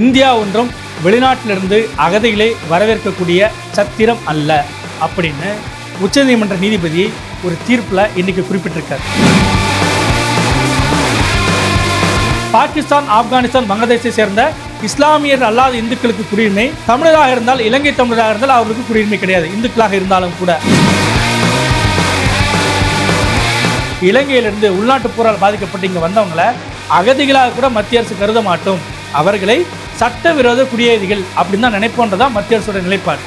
India ஒன்றும் வெளிநாட்டிலிருந்து அகதிகளை வரவேற்கக்கூடிய சத்திரம் அல்ல அப்படின்னு உச்சநீதிமன்ற நீதிபதி ஒரு தீர்ப்பில் இன்னைக்கு குறிப்பிட்டிருக்கார். பாகிஸ்தான் ஆப்கானிஸ்தான் வங்கதேசத்தை சேர்ந்த இஸ்லாமியர் அல்லாத இந்துக்களுக்கு குடியுரிமை தமிழராக இருந்தால் இலங்கை தமிழராக இருந்தால் அவர்களுக்கு குடியுரிமை கிடையாது. இந்துக்களாக இருந்தாலும் கூட. இலங்கையிலிருந்து உள்நாட்டு போரால் பாதிக்கப்பட்டு இங்கே வந்தவங்களை அகதிகளாக கூட மத்திய அரசு கருத மாட்டோம். அவர்களை சட்டவிரோத குடியேறிகள் அப்படின்னு தான் நினைப்போன்றதான் மத்திய அரசோட நிலைப்பாடு.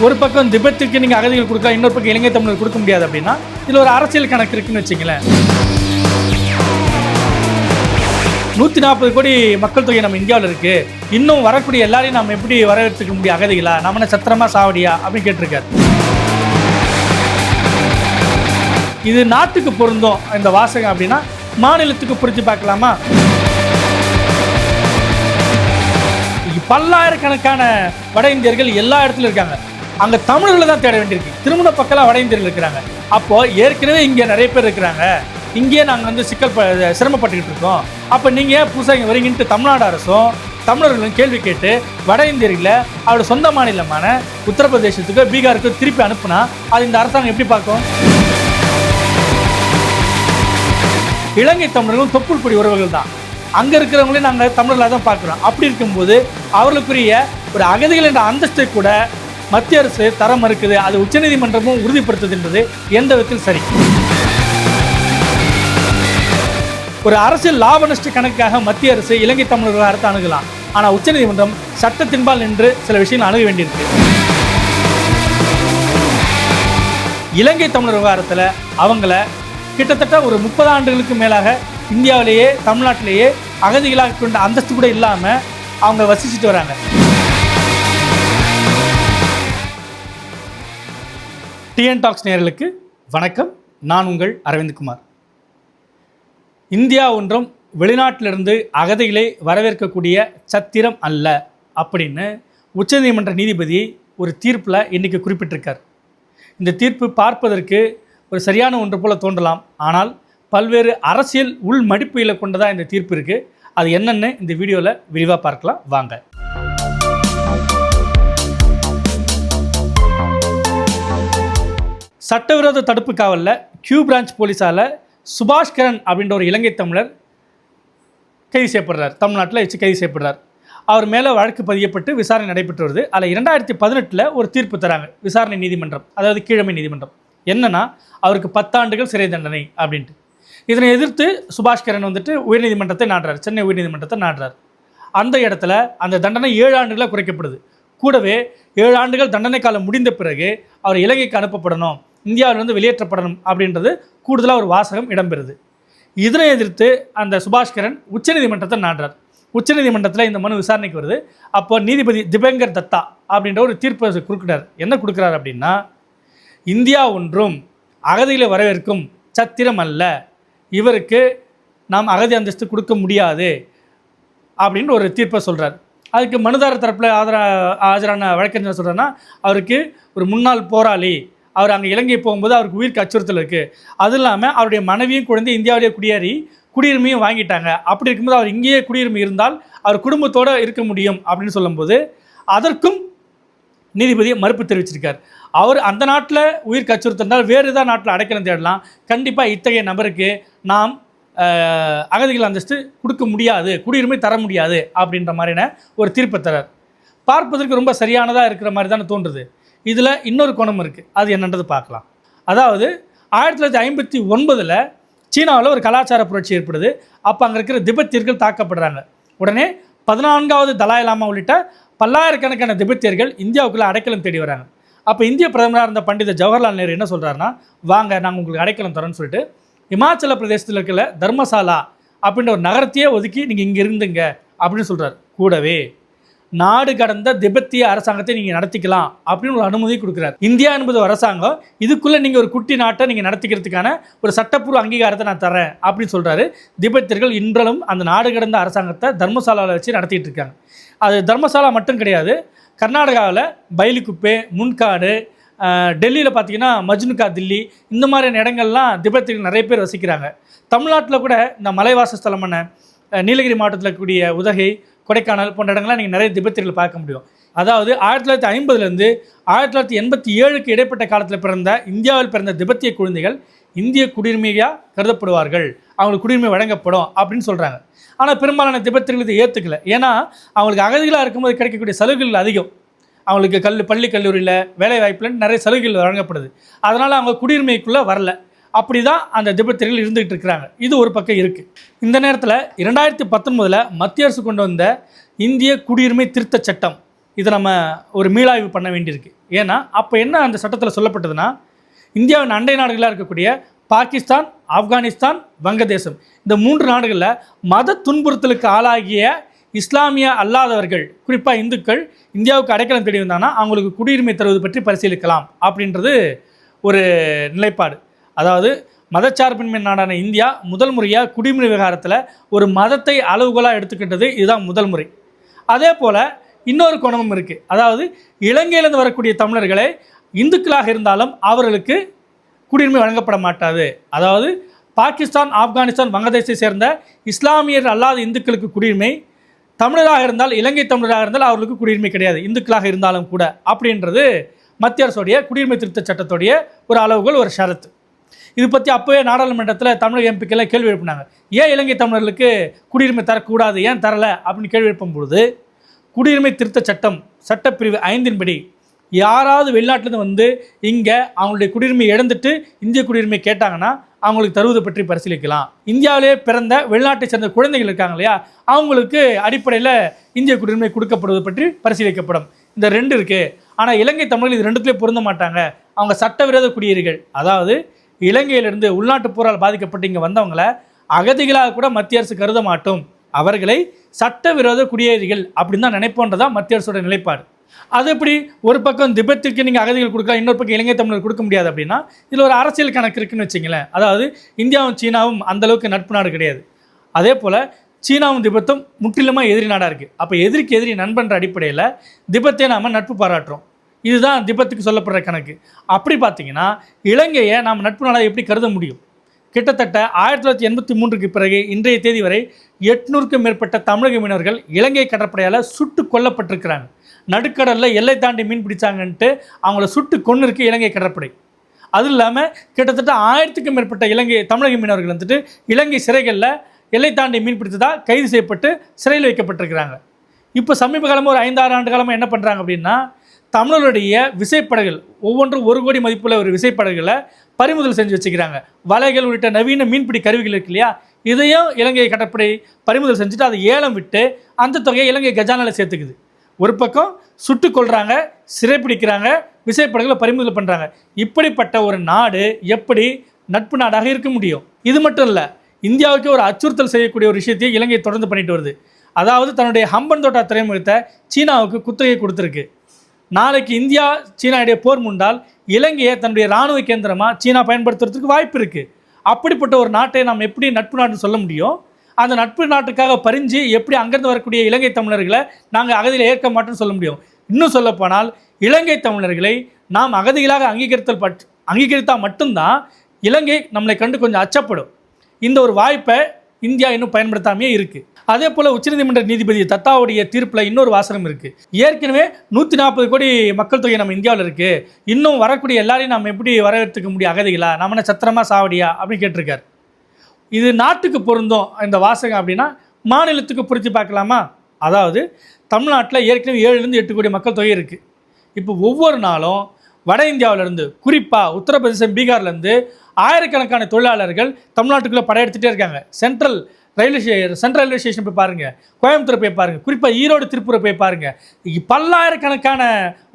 ஒரு பக்கம் திபெத்திற்கு நீங்கள் அகதிகள் கொடுக்கலாம் இன்னொரு பக்கம் இலங்கை தமிழர் கொடுக்க முடியாது அப்படின்னா இதில் ஒரு அரசியல் கணக்கு இருக்குன்னு வச்சுங்களேன். நூற்றி நாற்பது கோடி மக்கள் தொகை நம்ம இந்தியாவில் இருக்கு. இன்னும் வரக்கூடிய எல்லாரையும் நம்ம எப்படி வரவேற்றுக்க முடியும்? அகதிகளா? நம்ம என்ன சத்திரமா சாவடியா? அப்படின்னு கேட்டிருக்காரு. இது நாட்டுக்கு பொருந்தும் இந்த வாசகம் அப்படின்னா மாநிலத்துக்கு புரிஞ்சு பார்க்கலாமா? பல்லாயிரக்கணக்கான வட இந்தியர்கள் எல்லா இடத்துலையும் இருக்காங்க. அங்கே தமிழர்களை தான் தேட வேண்டியிருக்கு. திருமண பக்கம்லாம் வட இந்தியர்கள் இருக்கிறாங்க. அப்போ ஏற்கனவே இங்கே நிறைய பேர் இருக்கிறாங்க. இங்கேயே நாங்கள் வந்து சிக்கல் ப சிரமப்பட்டுக்கிட்டு இருக்கோம். அப்போ நீங்கள் புதுசாக இங்கே வரீங்கன்ட்டு தமிழ்நாடு அரசும் தமிழர்களும் கேள்வி கேட்டு வட இந்தியர்களை அவரோட சொந்த மாநிலமான உத்தரப்பிரதேசத்துக்கு பீகாருக்கு திருப்பி அனுப்புனா அது இந்த அரசாங்கம் எப்படி பார்க்கும்? இலங்கை தமிழர்களும் தொப்புள் கொடி உறவுகள் தான் அங்கே இருக்கிறவங்களே நாங்கள் தமிழர்களாக தான் பார்க்குறோம். அப்படி இருக்கும்போது அவர்களுக்குரிய ஒரு அகதிகள் என்ற அந்தஸ்தை கூட மத்திய அரசு தர மறுக்குது. அது உச்சநீதிமன்றமும் உறுதிப்படுத்துது என்பது எந்த விதத்தில் சரி. ஒரு அரசியல் லாப நஷ்ட கணக்காக மத்திய அரசு இலங்கை தமிழர்களை அரசு அணுகலாம். ஆனால் உச்சநீதிமன்றம் சட்டத்தின்பால் நின்று சில விஷயங்கள் அணுக வேண்டியிருக்கு. இலங்கை தமிழர் விவகாரத்தில் அவங்கள கிட்டத்தட்ட ஒரு முப்பது ஆண்டுகளுக்கு மேலாக இந்தியாவிலேயே தமிழ்நாட்டிலேயே அகதிகளாக கொண்ட அந்தஸ்து கூட இல்லாமல் அவங்க வசிச்சுட்டு வராங்க. டிஎன் டாக்ஸ் நேர்களுக்கு வணக்கம். நான் உங்கள் அரவிந்த்குமார். இந்தியா ஒன்றும் வெளிநாட்டிலிருந்து அகதிகளை வரவேற்கக்கூடிய சத்திரம் அல்ல அப்படின்னு உச்சநீதிமன்ற நீதிபதி ஒரு தீர்ப்பில் இன்றைக்கி குறிப்பிட்டிருக்கார். இந்த தீர்ப்பு பார்ப்பதற்கு ஒரு சரியான ஒன்று போல தோன்றலாம். ஆனால் பல்வேறு அரசியல் உள் மடிப்புகளை கொண்டதாக இந்த தீர்ப்பு இருக்குது அது என்னென்னு இந்த வீடியோவில் விரிவாக பார்க்கலாம். வாங்க. சட்டவிரோத தடுப்பு காவலில் கியூ பிரான்ச் போலீஸால் சுபாஷ் கிரண் அப்படின்ற ஒரு இலங்கை தமிழர் கைது செய்யப்படுறார். தமிழ்நாட்டில் வச்சு கைது செய்யப்படுறார். அவர் மேலே வழக்கு பதியப்பட்டு விசாரணை நடைபெற்று வருது. அதில் இரண்டாயிரத்தி பதினெட்டில் ஒரு தீர்ப்பு தராங்க. விசாரணை நீதிமன்றம். அதாவது கீழமை நீதிமன்றம். என்னன்னா அவருக்கு பத்தாண்டுகள் சிறை தண்டனை அப்படின்ட்டு. இதனை எதிர்த்து சுபாஷ் கிரண் வந்துட்டு உயர்நீதிமன்றத்தை நாடுறார். சென்னை உயர்நீதிமன்றத்தை நாடுறார். அந்த இடத்துல அந்த தண்டனை ஏழு ஆண்டுகளாக குறைக்கப்படுது. கூடவே ஏழு ஆண்டுகள் தண்டனை காலம் முடிந்த பிறகு அவர் இலங்கைக்கு அனுப்பப்படணும் இந்தியாவிலிருந்து வெளியேற்றப்படணும் அப்படின்றது கூடுதலாக ஒரு வாசகம் இடம்பெறுது. இதனை எதிர்த்து அந்த சுபாஷ் கிரண் உச்சநீதிமன்றத்தை நாடுறார். உச்சநீதிமன்றத்தில் இந்த மனு விசாரணைக்கு வருது. அப்போ நீதிபதி திபங்கர் தத்தா அப்படின்ற ஒரு தீர்ப்பு கொடுக்குறார் என்ன கொடுக்குறாரு அப்படின்னா இந்தியா ஒன்றும் அகதிகளை வரவேற்கும் சத்திரம் அல்ல. இவருக்கு நாம் அகதி அந்தஸ்து கொடுக்க முடியாது அப்படின்னு ஒரு தீர்ப்பை சொல்கிறார் அதுக்கு மனுதாரர் தரப்பில் ஆதரா ஆஜரான வழக்கறிஞர் சொல்கிறேன்னா அவருக்கு ஒரு முன்னாள் போராளி அவர் அங்கே இலங்கை போகும்போது அவருக்கு உயிருக்கு அச்சுறுத்தல் இருக்குது அது இல்லாமல் அவருடைய மனைவியும் குழந்தை இந்தியாவிலேயே குடியேறி குடியுரிமையும் வாங்கிட்டாங்க. அப்படி இருக்கும்போது அவர் இங்கேயே குடியுரிமை இருந்தால் அவர் குடும்பத்தோடு இருக்க முடியும் அப்படின்னு சொல்லும்போது அதற்கும் நீதிபதி மறுப்பு தெரிவிச்சிருக்கார். அவர் அந்த நாட்டில் உயிர் அச்சுறுத்திருந்தால் வேறு ஏதாவது நாட்டில் அடைக்கலம் தேடலாம். கண்டிப்பாக இத்தகைய நபருக்கு நாம் அகதிகள் அந்தஸ்து கொடுக்க முடியாது குடியுரிமை தர முடியாது அப்படின்ற மாதிரியான ஒரு தீர்ப்பை தரார். பார்ப்பதற்கு ரொம்ப சரியானதாக இருக்கிற மாதிரி தானே தோன்றுது. இதில் இன்னொரு குணம் இருக்குது அது என்னன்றது பார்க்கலாம். அதாவது ஆயிரத்தி தொள்ளாயிரத்தி ஐம்பத்தி ஒன்பதில் சீனாவில் ஒரு கலாச்சார புரட்சி ஏற்படுது. அப்போ அங்கே இருக்கிற திபெத்தியர்கள் தாக்கப்படுறாங்க. உடனே பதினான்காவது தலாய் லாமா உள்ளிட்ட பல்லாயிரக்கணக்கான திபெத்தியர்கள் இந்தியாவுக்குள்ளே அடைக்கலம் தேடி வராங்க. அப்போ இந்திய பிரதமராக இருந்த பண்டித ஜவஹர்லால் நேரு என்ன சொல்கிறாருன்னா வாங்க நாங்கள் உங்களுக்கு அடைக்கலம் தரோன்னு சொல்லிட்டு இமாச்சல பிரதேசத்தில் இருக்கிற தர்மசாலா அப்படின்ற ஒரு நகரத்தையே ஒதுக்கி நீங்கள் இங்கே இருந்துங்க அப்படின்னு சொல்கிறார் கூடவே நாடு கடந்த திபெத்திய அரசாங்கத்தை நீங்கள் நடத்திக்கலாம் அப்படின்னு ஒரு அனுமதி கொடுக்குறாரு. இந்தியா என்பது ஒரு அரசாங்கம். இதுக்குள்ளே நீங்கள் ஒரு குட்டி நாட்டை நீங்கள் நடத்திக்கிறதுக்கான ஒரு சட்டப்பூர்வ அங்கீகாரத்தை நான் தரேன் அப்படின்னு சொல்கிறாரு திபெத்தியர்கள் இன்றளும் அந்த நாடு கடந்த அரசாங்கத்தை தர்மசாலாவில் வச்சு நடத்திட்டு இருக்காங்க. அது தர்மசாலா மட்டும் கிடையாது. கர்நாடகாவில் பைலிக்குப்பே முன்காடு டெல்லியில் பார்த்தீங்கன்னா மஜ்னுகா தில்லி இந்த மாதிரியான இடங்கள்லாம் திபெத்தியர்கள் நிறைய பேர் வசிக்கிறாங்க. தமிழ்நாட்டில் கூட இந்த மலைவாச ஸ்தலமான நீலகிரி மாவட்டத்தில் இருக்கக்கூடிய உதகை கொடைக்கானல் போன்ற இடங்கள்லாம் நீங்கள் நிறைய திபெத்தியர்கள் பார்க்க முடியும். அதாவது ஆயிரத்தி தொள்ளாயிரத்தி ஐம்பதுலேருந்து ஆயிரத்தி தொள்ளாயிரத்தி எண்பத்தி ஏழுக்கு இடைப்பட்ட காலத்தில் பிறந்த இந்தியாவில் பிறந்த திபெத்திய குழந்தைகள் இந்திய குடியுரிமையாக கருதப்படுவார்கள். அவங்களுக்கு குடியுரிமை வழங்கப்படும் அப்படின்னு சொல்கிறாங்க ஆனால் பெரும்பாலான திபெத்திகள் இதை ஏற்றுக்கல ஏன்னா அவங்களுக்கு அகதிகளாக இருக்கும்போது கிடைக்கக்கூடிய சலுகைகள் அதிகம். அவங்களுக்கு கல் பள்ளி கல்லூரியில் வேலை வாய்ப்பில் நிறைய சலுகைகள் வழங்கப்படுது. அதனால் அவங்க குடியுரிமைக்குள்ளே வரல. அப்படி தான் அந்த திபெத்தியர்கள் இருந்துகிட்டு இருக்கிறாங்க. இது ஒரு பக்கம் இருக்குது இந்த நேரத்தில் இரண்டாயிரத்தி பத்தொன்பதில் மத்திய அரசு கொண்டு வந்த இந்திய குடியுரிமை திருத்தச் சட்டம் இதை நம்ம ஒரு மீளாய்வு பண்ண வேண்டியிருக்கு. ஏன்னா அப்போ என்ன அந்த சட்டத்தில் சொல்லப்பட்டதுன்னா இந்தியாவின் அண்டை நாடுகளாக இருக்கக்கூடிய பாகிஸ்தான் ஆப்கானிஸ்தான் வங்கதேசம் இந்த மூன்று நாடுகளில் மத துன்புறுத்தலுக்கு ஆளாகிய இஸ்லாமிய அல்லாதவர்கள் குறிப்பாக இந்துக்கள் இந்தியாவுக்கு அடைக்கலம் தேடி வந்தாங்கன்னா அவங்களுக்கு குடியுரிமை தருவது பற்றி பரிசீலிக்கலாம் அப்படின்றது ஒரு நிலைப்பாடு. அதாவது மதச்சார்பின்மை நாடான இந்தியா முதல் முறையாக குடியுரிமை விவகாரத்தில் ஒரு மதத்தை அளவுகோலாக எடுத்துக்கிட்டது இதுதான் முதல் முறை. அதே போல் இன்னொரு குணமும் இருக்குது அதாவது இலங்கையிலிருந்து வரக்கூடிய தமிழர்களே இந்துக்களாக இருந்தாலும் அவர்களுக்கு குடியுரிமை வழங்கப்பட மாட்டாது. அதாவது பாகிஸ்தான் ஆப்கானிஸ்தான் வங்கதேசத்தை சேர்ந்த இஸ்லாமியர் அல்லாத இந்துக்களுக்கு குடியுரிமை தமிழராக இருந்தால் இலங்கை தமிழராக இருந்தால் அவர்களுக்கு குடியுரிமை கிடையாது. இந்துக்களாக இருந்தாலும் கூட அப்படின்றது மத்திய அரசுடைய குடியுரிமை திருத்த சட்டத்துடைய ஒரு அளவுகோல் ஒரு ஷரத்து. இது பற்றி அப்போவே நாடாளுமன்றத்தில் தமிழக எம்பிக்கெல்லாம் கேள்வி எழுப்பினாங்க. ஏன் இலங்கை தமிழர்களுக்கு குடியுரிமை தரக்கூடாது ஏன் தரலை? அப்படின்னு கேள்வி எழுப்பும் பொழுது குடியுரிமை திருத்த சட்டம் சட்டப்பிரிவு ஐந்தின்படி யாராவது வெளிநாட்டிலேருந்து வந்து இங்கே அவங்களுடைய குடியுரிமை இழந்துட்டு இந்திய குடியுரிமை கேட்டாங்கன்னா அவங்களுக்கு தருவது பற்றி பரிசீலிக்கலாம். இந்தியாவிலே பிறந்த வெளிநாட்டை சேர்ந்த குழந்தைகள் இருக்காங்க இல்லையா அவங்களுக்கு அடிப்படையில் இந்திய குடியுரிமை கொடுக்கப்படுவது பற்றி பரிசீலிக்கப்படும். இந்த ரெண்டு இருக்குது ஆனால் இலங்கை தமிழர்கள் இது ரெண்டுத்துலேயே பொருந்த மாட்டாங்க. அவங்க சட்டவிரோத குடியேறிகள். அதாவது இலங்கையிலிருந்து உள்நாட்டு போரால் பாதிக்கப்பட்டு இங்கே வந்தவங்கள அகதிகளாக கூட மத்திய அரசு கருத மாட்டோம். அவர்களை சட்டவிரோத குடியேறிகள் அப்படின்னு தான் நினைப்போன்றதான் மத்திய அரசோட நிலைப்பாடு. அது எப்படி ஒரு பக்கம் திபெத்துக்கு நீங்கள் அகதிகள் கொடுக்கலாம் இன்னொரு பக்கம் இலங்கை தமிழர் கொடுக்க முடியாது அப்படின்னா இதில் ஒரு அரசியல் கணக்கு இருக்குன்னு வச்சிங்களேன் அதாவது இந்தியாவும் சீனாவும் அந்தளவுக்கு நட்பு நாடு கிடையாது. அதே போல் சீனாவும் திபெத்தும் முற்றிலுமாக எதிரி நாடாக இருக்குது அப்போ எதிரிக்கு எதிரி நண்பன்ற அடிப்படையில் திபெத்தை நாம் நட்பு பாராட்டுறோம். இதுதான் திபெத்துக்கு சொல்லப்படுற கணக்கு. அப்படி பார்த்தீங்கன்னா இலங்கையை நாம் நட்பு நாடாக எப்படி கருத முடியும்? கிட்டத்தட்ட ஆயிரத்தி தொள்ளாயிரத்தி எண்பத்தி மூன்றுக்கு பிறகு இன்றைய தேதி வரை எட்நூறுக்கும் மேற்பட்ட தமிழக மீனவர்கள் இலங்கை கடற்படையால் சுட்டு கொல்லப்பட்டிருக்கிறாங்க. நடுக்கடலில் எல்லை தாண்டி மீன் பிடிச்சாங்கன்ட்டு அவங்கள சுட்டு கொன்று இருக்கு இலங்கை கடற்படை. அதுவும் இல்லாமல் கிட்டத்தட்ட ஆயிரத்துக்கும் மேற்பட்ட இலங்கை தமிழக மீனவர்கள் வந்துட்டு இலங்கை சிறைகளில் எல்லை தாண்டி மீன் பிடித்ததா கைது செய்யப்பட்டு சிறையில் வைக்கப்பட்டிருக்கிறாங்க. இப்போ சமீப காலமாக ஒரு ஐந்தாறு ஆண்டு காலமாக என்ன பண்ணுறாங்க அப்படின்னா தமிழருடைய விசைப்படகுகள் ஒவ்வொன்றும் ஒரு கோடி மதிப்புள்ள ஒரு விசைப்படகுகளை பறிமுதல் செஞ்சு வச்சுக்கிறாங்க. வலைகள் உள்ளிட்ட நவீன மீன்பிடி கருவிகள் இருக்கு இல்லையா? இதையும் இலங்கை கடற்படை பறிமுதல் செஞ்சுட்டு அதை ஏலம் விட்டு அந்த தொகையை இலங்கை கஜானால சேர்த்துக்குது. ஒரு பக்கம் சுட்டு கொள்கிறாங்க சிறைப்பிடிக்கிறாங்க விசைப்படகுகளை பறிமுதல் பண்ணுறாங்க இப்படிப்பட்ட ஒரு நாடு எப்படி நட்பு நாடாக இருக்க முடியும்? இது மட்டும் இல்லை இந்தியாவுக்கு ஒரு அச்சுறுத்தல் செய்யக்கூடிய ஒரு விஷயத்தையும் இலங்கை தொடர்ந்து பண்ணிட்டு வருது. அதாவது தன்னுடைய ஹம்பன் தோட்டா துறைமுகத்தை சீனாவுக்கு குத்தகை கொடுத்துருக்கு. நாளைக்கு இந்தியா சீனா இடையே போர் முண்டால் இலங்கையை தன்னுடைய இராணுவ கேந்திரமாக சீனா பயன்படுத்துறதுக்கு வாய்ப்பு இருக்குது அப்படிப்பட்ட ஒரு நாட்டை நாம் எப்படி நட்பு நாடுன்னு சொல்ல முடியும்? அந்த நட்பு நாட்டுக்காக பறிஞ்சு எப்படி அங்கேருந்து வரக்கூடிய இலங்கை தமிழர்களை நாங்கள் அகதியில் ஏற்க மாட்டோம்னு சொல்ல முடியும்? இன்னும் சொல்லப்போனால் இலங்கை தமிழர்களை நாம் அகதிகளாக அங்கீகரித்தல் பட் அங்கீகரித்தால் மட்டும்தான் இலங்கை நம்மளை கண்டு கொஞ்சம் அச்சப்படும். இந்த ஒரு வாய்ப்பை இந்தியா இன்னும் பயன்படுத்தாமையே இருக்குது அதே போல் உச்சநீதிமன்ற நீதிபதி தத்தாவுடைய தீர்ப்பில் இன்னொரு வாசகம் இருக்குது ஏற்கனவே நூற்றி நாற்பது கோடி மக்கள் தொகை நம்ம இந்தியாவில் இருக்குது இன்னும் வரக்கூடிய எல்லாரையும் நம்ம எப்படி வரவேற்றுக்க முடியும் அகதிகளா? நம்ம என்ன சத்திரமா சாவடியா? அப்படின்னு கேட்டிருக்காரு. இது நாட்டுக்கு பொருந்தும் இந்த வாசகம் அப்படின்னா மாநிலத்துக்கு பொருத்தி பார்க்கலாமா? அதாவது தமிழ்நாட்டில் ஏற்கனவே ஏழுலேருந்து எட்டு கோடி மக்கள் தொகை இருக்குது இப்போ ஒவ்வொரு நாளும் வட இந்தியாவிலேருந்து குறிப்பாக உத்தரப்பிரதேசம் பீகார்லேருந்து ஆயிரக்கணக்கான தொழிலாளர்கள் தமிழ்நாட்டுக்குள்ளே படையெடுத்துகிட்டே இருக்காங்க. Central railway sta central railway station போய் பாருங்கள் கோயம்புத்தூர் போய் பாருங்கள் குறிப்பாக ஈரோடு திருப்பூரை போய் பாருங்கள் பல்லாயிரக்கணக்கான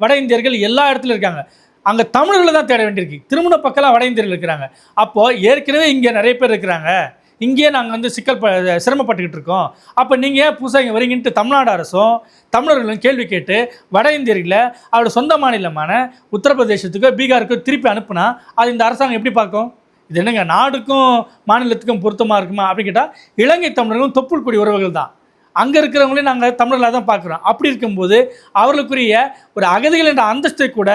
வட இந்தியர்கள் எல்லா இடத்துலையும் இருக்காங்க. அங்கே தமிழர்களை தான் தேட வேண்டியிருக்கு. திருமண பக்கம்லாம் வட இந்தியர்கள் இருக்கிறாங்க. அப்போது ஏற்கனவே இங்கே நிறைய பேர் இருக்கிறாங்க. இங்கேயே நாங்கள் வந்து சிக்கல் ப சிரமப்பட்டுக்கிட்டு இருக்கோம். அப்போ நீங்கள் ஏன் புதுசாக இங்கே வரீங்கன்ட்டு தமிழ்நாடு அரசும் தமிழர்களும் கேள்வி கேட்டு வட இந்தியர்களை அவரோட சொந்த மாநிலமான உத்தரப்பிரதேசத்துக்கோ பீகாருக்கோ திருப்பி அனுப்புனா அது இந்த அரசாங்கம் எப்படி பார்க்கும்? இது என்னங்க நாடுக்கும் மாநிலத்துக்கும் பொருத்தமாக இருக்குமா? அப்படின்னு கேட்டால் இலங்கை தமிழர்களும் தொப்புள் குடி உறவுகள் தான். அங்கே இருக்கிறவங்களையும் நாங்கள் தமிழர்களாக தான் பார்க்குறோம். அப்படி இருக்கும்போது அவர்களுக்குரிய ஒரு அகதிகள் என்ற அந்தஸ்தை கூட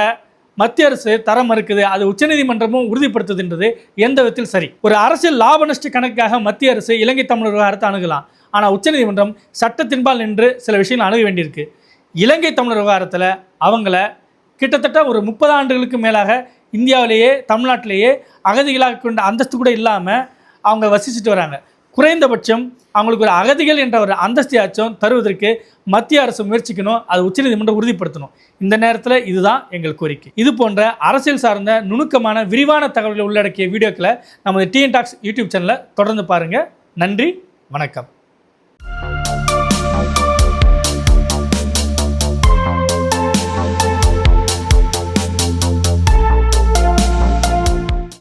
மத்திய அரசு தர மறுக்குது அது உச்சநீதிமன்றமும் உறுதிப்படுத்துதுன்றது எந்த விதத்தில் சரி? ஒரு அரசியல் லாப நஷ்ட கணக்காக மத்திய அரசு இலங்கை தமிழர் விவகாரத்தை அணுகலாம். ஆனால் உச்சநீதிமன்றம் சட்டத்தின்பால் நின்று சில விஷயங்கள் அணுக வேண்டியிருக்கு. இலங்கை தமிழர் விவகாரத்தில் அவங்கள கிட்டத்தட்ட ஒரு முப்பது ஆண்டுகளுக்கு மேலாக இந்தியாவிலேயே தமிழ்நாட்டிலேயே அகதிகளாக கொண்ட அந்தஸ்து கூட இல்லாமல் அவங்க வசிச்சுட்டு வராங்க. குறைந்தபட்சம் அவங்களுக்கு ஒரு அகதிகள் என்ற ஒரு அந்தஸ்தையாச்சும் தருவதற்கு மத்திய அரசு முயற்சிக்கணும். அது உச்சநீதிமன்றம் உறுதிப்படுத்தணும். இந்த நேரத்தில் இதுதான் எங்கள் கோரிக்கை. இது போன்ற அரசியல் சார்ந்த நுணுக்கமான விரிவான தகவல்களை உள்ளடக்கிய வீடியோக்களை நமது டிஎன் டாக்ஸ் யூடியூப் சேனலை தொடர்ந்து பாருங்கள் நன்றி வணக்கம்.